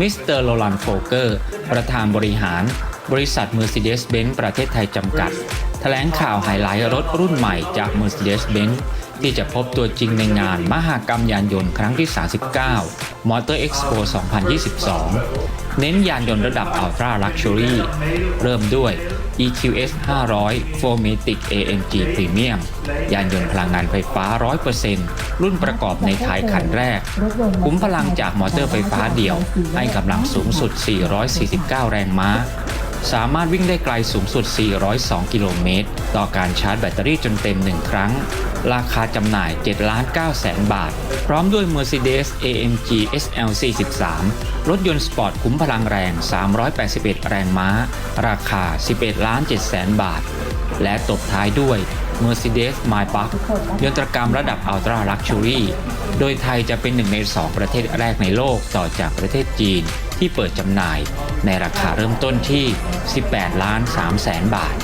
มิสเตอร์โรลันโฟเกอร์ ประธานบริหาร บริษัท Mercedes-Benz ประเทศไทยจำกัด แถลงข่าวไฮไลท์รถรุ่นใหม่จาก Mercedes-Benz ที่จะพบตัวจริงในงานมหากรรมยานยนต์ครั้งที่ 39 Motor Expo 2022 เน้นยานยนต์ระดับ Ultra Luxury เริ่มด้วย EQS 500 4matic AMG Premium ยานยนต์พลังงานไฟฟ้า 100%รุ่นประกอบในไทยคันแรก คุ้มพลังจากมอเตอร์ไฟฟ้าเดี่ยว ให้กำลังสูงสุด 449 แรงม้า สามารถวิ่งได้ไกลสูงสุด 402 กิโลเมตร ต่อการชาร์จแบตเตอรี่จนเต็ม 1 ครั้ง ราคาจำหน่าย 7 ล้าน9แสนบาท พร้อมด้วย Mercedes AMG SL 43รถยนต์สปอร์ตคุ้มพลังแรง 381 แรงม้า ราคา 11 ล้าน7แสนบาท และตบท้ายด้วย Mercedes m y p a r k ยนตรกรรมระดับ Ultra Luxury โดยไทยจะเป็นหนึ่งใน 2 ประเทศแรกในโลกต่อจากประเทศจีน ที่เปิดจำหน่ายในราคาเริ่มต้นที่ 18 ล้าน3แสนบาท